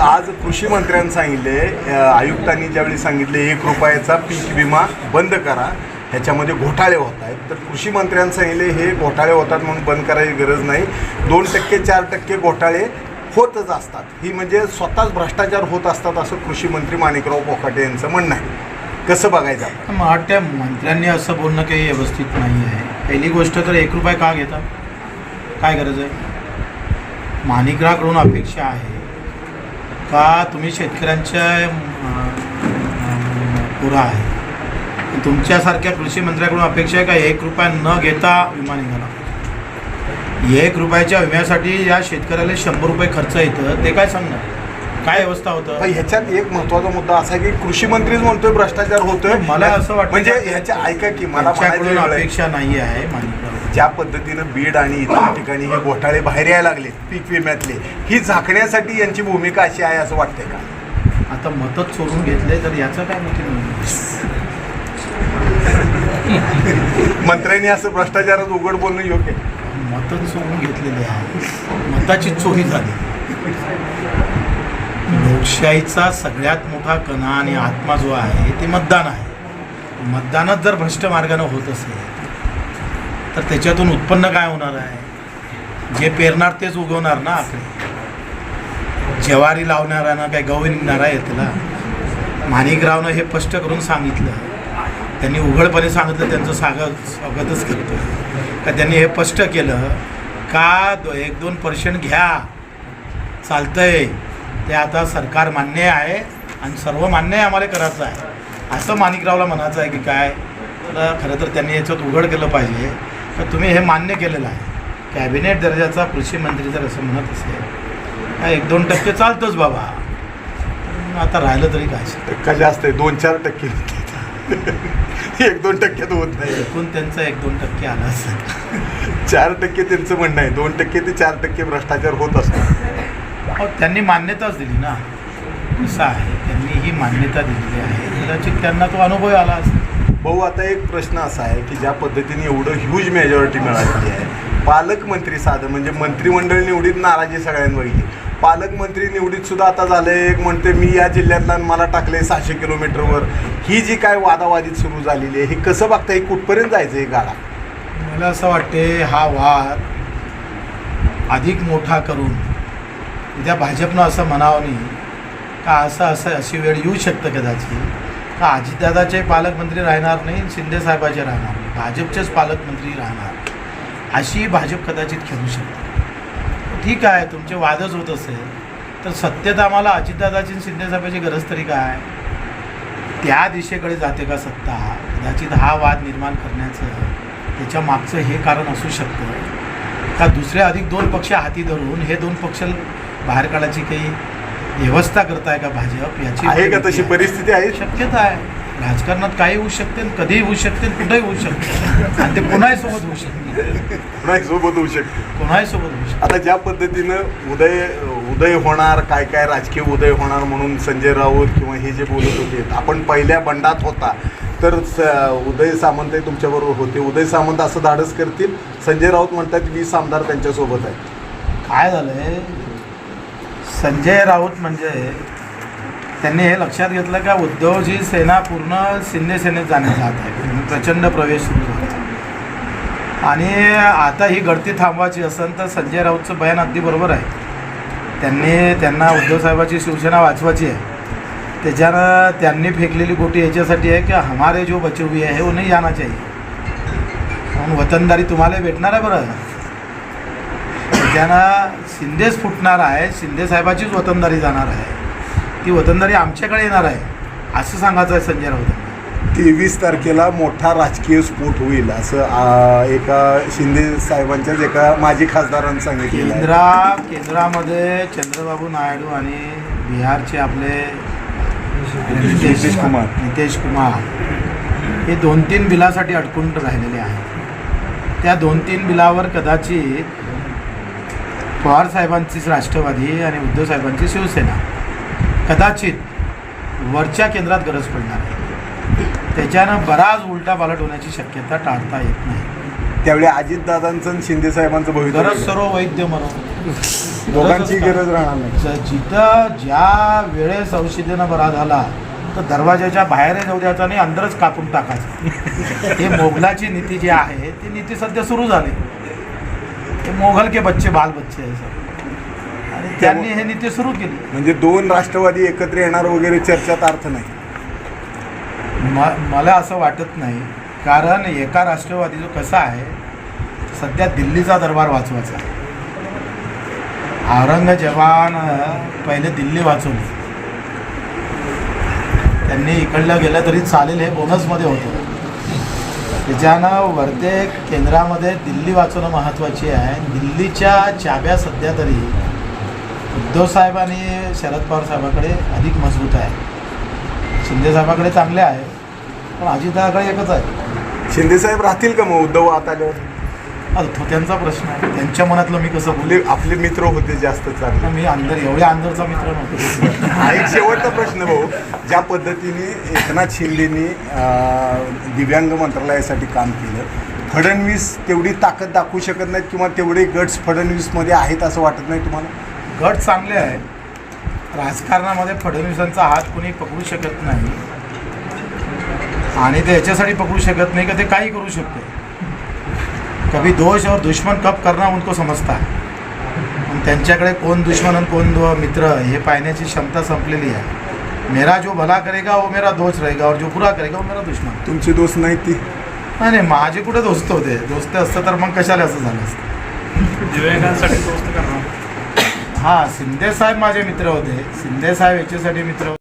आज कृषी मंत्र्यांनी सांगितले आयुक्तांनी ज्यावेळी सांगितले एक रुपयाचा पीक विमा बंद करा ह्याच्यामध्ये घोटाळे होत आहेत. तर कृषी मंत्र्यांनी सांगितले हे घोटाळे होतात म्हणून बंद करायची गरज नाही. दोन टक्के चार टक्के घोटाळे होतच असतात. ही म्हणजे स्वतःच भ्रष्टाचार होत असतात असं कृषी मंत्री माणिकराव पोखाटे यांचं म्हणणं आहे. कसं बघायचं आपण? मला वाटतं मंत्र्यांनी असं बोलणं काही व्यवस्थित नाही आहे. पहिली गोष्ट तर एक रुपये का घेता काय गरज आहे? माणिकराकडून अपेक्षा आहे. का तुम्ही शेतकऱ्यांच्या पुरा आहे. तुमच्यासारख्या कृषी मंत्र्याकडून अपेक्षा आहे का एक रुपया न घेता विमा निघाला? एक रुपयाच्या विम्यासाठी या शेतकऱ्याला शंभर रुपये खर्च येतं. ते काय सांगणार? काय व्यवस्था होतं? ह्याच्यात एक महत्त्वाचा मुद्दा असा आहे की कृषी मंत्रीच म्हणतोय भ्रष्टाचार होतोय. मला असं वाटतं म्हणजे ह्याच्या ऐका की मला. अपेक्षा नाही आहे माणिकराव ज्या पद्धतीनं बीड आणि इतर ठिकाणी हे घोटाळे बाहेर यायला लागले पीक विम्यातले ही झाकण्यासाठी यांची भूमिका अशी आहे असं वाटतंय का? आता मतच चोरून घेतले तर याचं काय मोठी मंत्र्यांनी असं भ्रष्टाचारात उघड बोलणं योग्य. मतच चोरून घेतलेले आहे. मताची चोरी झाली. लोकशाहीचा सगळ्यात मोठा कणा आणि आत्मा जो आहे ते मतदान आहे. मतदानच जर भ्रष्ट मार्गानं होत असेल तर त्याच्यातून उत्पन्न काय होणार आहे? जे पेरणार तेच उगवणार ना आपले. ज्वारी लावणाऱ्यानं काय गहू निघणार आहे त्याला. माणिकरावनं हे स्पष्ट करून सांगितलं. त्यांनी उघडपणे सांगितलं त्यांचं स्वागत स्वागतच करतो का त्यांनी हे स्पष्ट केलं का दो एक दोन पर्सेंट घ्या. चालतंय. ते आता सरकार मान्य आहे आणि सर्व मान्य आहे आम्हाला करायचं आहे. असं माणिकरावला म्हणायचं आहे की काय? तर खरं तर त्यांनी याच्यात उघड केलं पाहिजे. तर तुम्ही हे मान्य केलेलं आहे. कॅबिनेट दर्जाचा कृषी मंत्री जर असं म्हणत असेल का एक दोन टक्के चालतोच बाबा. आता राहिलं तरी काय? टक्का जास्त आहे दोन चार टक्के एक दोन टक्क्यात होत नाही. एकूण त्यांचा एक दोन टक्के आला असेल. चार टक्के त्यांचं म्हणणं आहे. दोन टक्के ते चार टक्के भ्रष्टाचार होत असतो हो त्यांनी मान्यताच दिली ना. असं आहे. त्यांनी ही मान्यता दिलेली आहे. कदाचित त्यांना तो अनुभव आला असेल. भाऊ आता एक प्रश्न असा आहे की ज्या पद्धतीने एवढं ह्यूज मेजॉरिटी मिळालेली आहे. पालकमंत्री साधं म्हणजे मंत्रिमंडळ निवडीत नाराजी सगळ्यांवर गेली पालकमंत्री निवडीत सुद्धा आता झालं एक म्हणते मी या जिल्ह्यातला मला टाकले सहाशे किलोमीटरवर. ही जी काय वादावादीत सुरू झालेली आहे हे कसं बघता हे कुठपर्यंत जायचं हे गाडा? मला असं वाटते हा वाद अधिक मोठा करून उद्या भाजपनं असं म्हणावं नाही का असं असं अशी वेळ येऊ शकतं कदाचित? का अजितदादाचे पालकमंत्री राहणार नाही शिंदेसाहेबाचे राहणार नाही. भाजपचेच पालकमंत्री राहणार. अशी भाजप कदाचित खेळू शकते. ठीक आहे तुमचे वादच होत असेल तर सत्तेत आम्हाला अजितदादाची आणि गरज तरी काय? त्या दिशेकडे जाते का सत्ता? कदाचित हा वाद निर्माण करण्याचं त्याच्या मागचं हे कारण असू शकतं. का दुसरे अधिक दोन पक्ष हाती धरून हे दोन पक्ष बाहेर काढायची काही व्यवस्था करताय का भाजप याची आहे का तशी. परिस्थिती आहे? शक्यता आहे. राजकारणात काही होऊ शकते कधीही होऊ शकते कुठेही होऊ शकते. आणि ते कोणाही सोबत होऊ शकते नाही. सोबत होऊ शकते. कोणाही सोबत होऊ शकते आता ज्या पद्धतीनं उदय उदय होणार काय काय राजकीय उदय होणार म्हणून संजय राऊत किंवा हे जे बोलत होते आपण पहिल्या बंडात होता तर उदय सामंत हे तुमच्याबरोबर होते. उदय सामंत असं धाडस करतील. संजय राऊत म्हणतात वीस आमदार त्यांच्यासोबत आहेत. काय झालंय? संजय राऊत म्हणजे त्यांनी हे लक्षात घेतलं का उद्धवजी सेना पूर्ण शिंदे सेनेत जाण्यात जात आहे. म्हणजे प्रचंड प्रवेश सुरू झाला. आणि आता ही गळती थांबवायची असेल तर संजय राऊतचं बयान अगदी बरोबर आहे. त्यांनी त्यांना उद्धव साहेबाची शिवसेना वाचवायची आहे. त्याच्यानं त्यांनी फेकलेली गोटी याच्यासाठी आहे की हमारे जो बचे हुए आहे वो नहीं जाना चाहिए. म्हणून वतनदारी तुम्हाला भेटणार आहे बरं. त्याच्यानं शिंदेच फुटणार आहे शिंदे साहेबाचीच वतनदारी जाणार आहे ती वतनदारी आमच्याकडे येणार आहे असं सांगायचं आहे संजय राऊतांना तेवीस तारखेला मोठा राजकीय स्फोट होईल असं आ, एका शिंदे साहेबांच्याच एका माजी खासदारांनी सांगितलेलं आहे. केंद्रा केंद्रामध्ये चंद्रबाबू नायडू आणि बिहारचे आपले नितीश कुमार. नितीश कुमार हे दोन तीन बिलासाठी अडकून राहिलेले आहेत. त्या दोन तीन बिलावर कदाचित पवार साहेबांचीच राष्ट्रवादी आणि उद्धव साहेबांची शिवसेना. कदाचित वरच्या केंद्रात गरज पडणार आहे. त्याच्यानं बराच उलटा पालट होण्याची शक्यता टाळता येत नाही. त्यावेळी अजितदादांचं आणि शिंदे साहेबांचं गरज सर्व वैद्य म्हणून. दोघांची गरज राहणार नाही. जिथं ज्या वेळेस औषधीनं बरा झाला तर दरवाजाच्या बाहेर जाऊ द्यायचा आणि अंदरच कापून टाकायचं. हे मोगलाची नीती जी आहे ती नीती सध्या सुरू झाली. हे मोगल के बच्चे बाल बच्चे आहे सर. आणि त्यांनी हे नीती सुरू केली. म्हणजे दोन राष्ट्रवादी एकत्र येणार वगैरे चर्चात अर्थ नाही. म मला असं वाटत नाही. कारण एका राष्ट्रवादीचं कसं आहे सध्या दिल्लीचा दरबार वाचवायचा आहे. औरंगजेबानं पहिले दिल्ली वाचवली. त्यांनी इकडलं गेलं तरी चालेल हे बोनसमध्ये होतं. त्याच्यानं वर्धे केंद्रामध्ये दिल्ली वाचवणं महत्त्वाची आहे. दिल्लीच्या चाब्या सध्या तरी उद्धव साहेब आणि शरद पवार साहेबाकडे अधिक मजबूत आहे. शिंदे साहेबाकडे चांगले आहे पण अजितदाकडे एकच आहे. शिंदेसाहेब राहतील का मग उद्धव आत आल्यावर आता? तो त्यांचा प्रश्न आहे. त्यांच्या मनातलं मी कसं बोलू? आपले मित्र होते जास्त चांगले. मी अंदर एवढ्या अंदरचा मित्र नव्हतो. हा एक शेवटचा प्रश्न भाऊ. ज्या पद्धतीने एकनाथ शिंदेनी दिव्यांग मंत्रालयासाठी काम केलं फडणवीस तेवढी ताकद दाखवू शकत नाहीत किंवा तेवढे गट्स फडणवीसमध्ये आहेत असं वाटत नाही तुम्हाला? गट चांगले आहे राजकारणामध्ये फडणवीसांचा हात कोणी पकडू शकत नाही. आणि ते याच्यासाठी पकडू शकत नाही का ते काही करू शकते. कभी दोष और दुश्मन कब करना उनको समजता है। पण त्यांच्याकडे कोण दुश्मन आणि कोण दो मित्र हे पाहण्याची क्षमता संपलेली आहे. मेरा जो भला करेगा वो मेरा दोस्त रहेगा और जो बुरा करेगा वो मेरा दुश्मन तुमची दोस्त नाही ती. नाही नाही माझे कुठे दोस्त होते? दोस्त असतं तर मग कशाला असं झालं असतं? दिव्यांगांसाठी दोस्त करणार. हां शिंदे साहेब माझे मित्र होते. शिंदे साहेब याच्यासाठी मित्र होते.